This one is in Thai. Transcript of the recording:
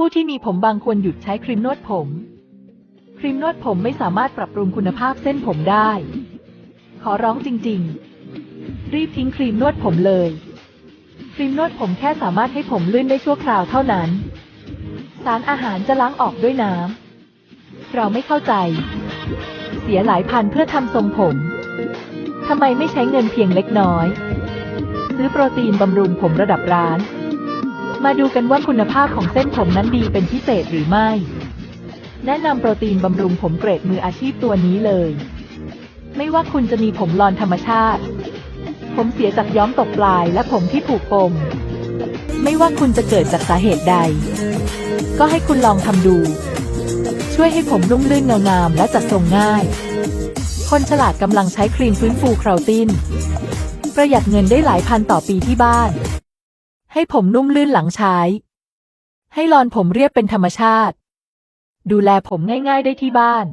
ผู้ที่มีผมบางควรหยุดใช้ครีมนวดผม ครีมนวดผมไม่สามารถปรับปรุงคุณภาพเส้นผมได้ ขอร้องจริง ๆ รีบทิ้งครีมนวดผมเลย ครีมนวดผมแค่สามารถให้ผมลื่นได้ชั่วคราวเท่านั้น สารอาหารจะล้างออกด้วยน้ำ เราไม่เข้าใจ เสียหลายพันเพื่อทำทรงผมทำไมไม่ใช้เงินเพียงเล็กน้อย ซื้อโปรตีนบำรุงผมระดับร้าน มาดูกันว่าคุณภาพของเส้นผมนั้นดีเป็นพิเศษหรือไม่ แนะนำโปรตีนบำรุงผมเกรดมืออาชีพตัวนี้เลย ไม่ว่าคุณจะมีผมลอนธรรมชาติ ผมเสียจากย้อมตกปลายและผมที่ผูกปม ไม่ว่าคุณจะเกิดจากสาเหตุใด ก็ให้คุณลองทำดู ช่วยให้ผมรุ่งรื่นเงางามและจัดทรงง่าย คนฉลาดกำลังใช้ครีมฟื้นฟูคราวติน ประหยัดเงินได้หลายพันต่อปีที่บ้าน ให้ผมนุ่มลื่นหลังใช้ ให้ลอนผมเรียบเป็นธรรมชาติ ดูแลผมง่ายๆได้ที่บ้าน